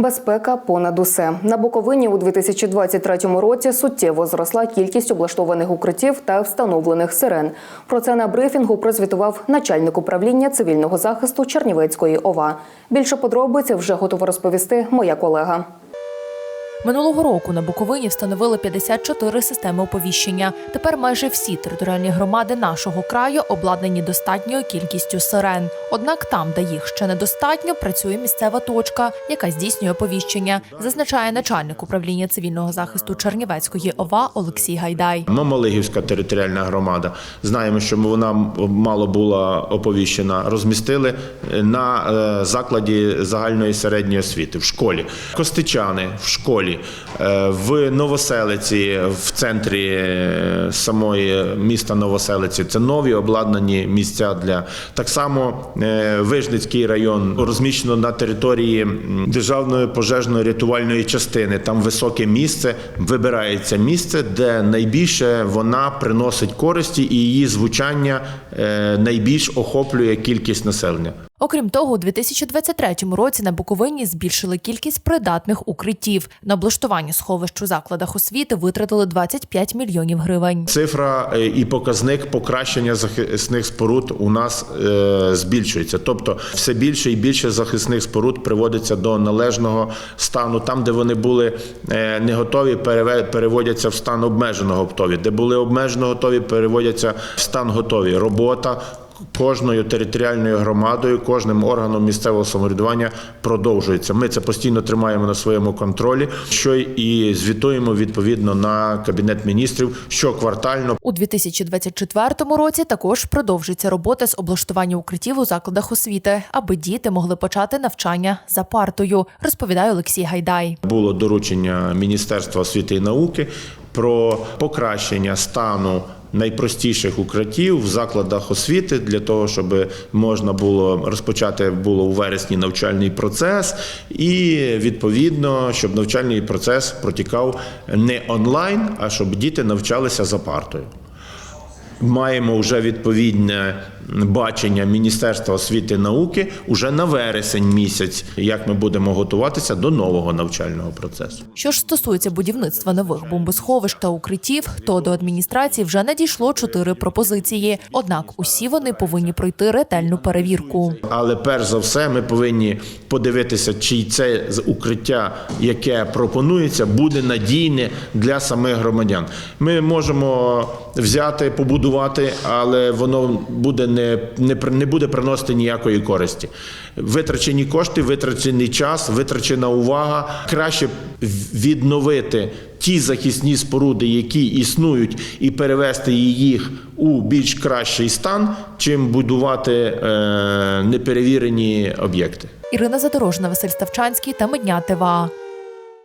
Безпека понад усе на Буковині у 2023 році суттєво зросла кількість облаштованих укриттів та встановлених сирен. Про це на брифінгу прозвітував начальник управління цивільного захисту Чернівецької ОВА. Більше подробиць вже готова розповісти моя колега. Минулого року на Буковині встановили 54 системи оповіщення. Тепер майже всі територіальні громади нашого краю обладнані достатньою кількістю сирен. Однак там, де їх ще недостатньо, працює місцева точка, яка здійснює оповіщення, зазначає начальник управління цивільного захисту Чернівецької ОВА Олексій Гайдай. Мамалигівська територіальна громада. Знаємо, що вона мало була оповіщена. Розмістили на е, закладі загальної середньої освіти в школі. Костичани в школі, е, в Новоселиці, в центрі е, самої міста Новоселиці. Це нові обладнані місця для так само е, Вижницький район розміщено на території державної пожежної рятувальної частини. Там високе місце. Вибирається місце, де найбільше вона приносить користі, і її звучання найбільш охоплює кількість населення. Окрім того, у 2023 році на Буковині збільшили кількість придатних укриттів. На облаштування сховищ у закладах освіти витратили 25 мільйонів гривень. Цифра е, і показник покращення захисних споруд у нас е, збільшується. Тобто, все більше і більше захисних споруд приводиться до належного стану. Там, де вони були е, не готові, переводяться в стан обмеженого готові. Де були обмежено готові, переводяться в стан готові. Робота. Кожною територіальною громадою, кожним органом місцевого самоврядування продовжується. Ми це постійно тримаємо на своєму контролі, що і звітуємо відповідно на кабінет міністрів щоквартально. У 2024 році також продовжиться робота з облаштування укриттів у закладах освіти, аби діти могли почати навчання за партою, розповідає Олексій Гайдай. Було доручення Міністерства освіти і науки про покращення стану. Найпростіших укриттів в закладах освіти для того, щоб можна було розпочати було у вересні навчальний процес, і відповідно, щоб навчальний процес протікав не онлайн, а щоб діти навчалися за партою. Маємо вже відповідне бачення Міністерства освіти і науки уже на вересень місяць, як ми будемо готуватися до нового навчального процесу. Що ж стосується будівництва нових бомбосховищ та укриттів, то до адміністрації вже надійшло чотири пропозиції. Однак усі вони повинні пройти ретельну перевірку. Але перш за все, ми повинні подивитися, чи це укриття, яке пропонується, буде надійне для самих громадян. Ми можемо взяти, побудувати, але воно буде не, не, не буде приносити ніякої користі. Витрачені кошти, витрачений час, витрачена увага. Краще відновити ті захисні споруди, які існують, і перевести їх у більш кращий стан, чим будувати е, неперевірені об'єкти. Ірина Задорожна, Василь Ставчанський та Медня ТВА.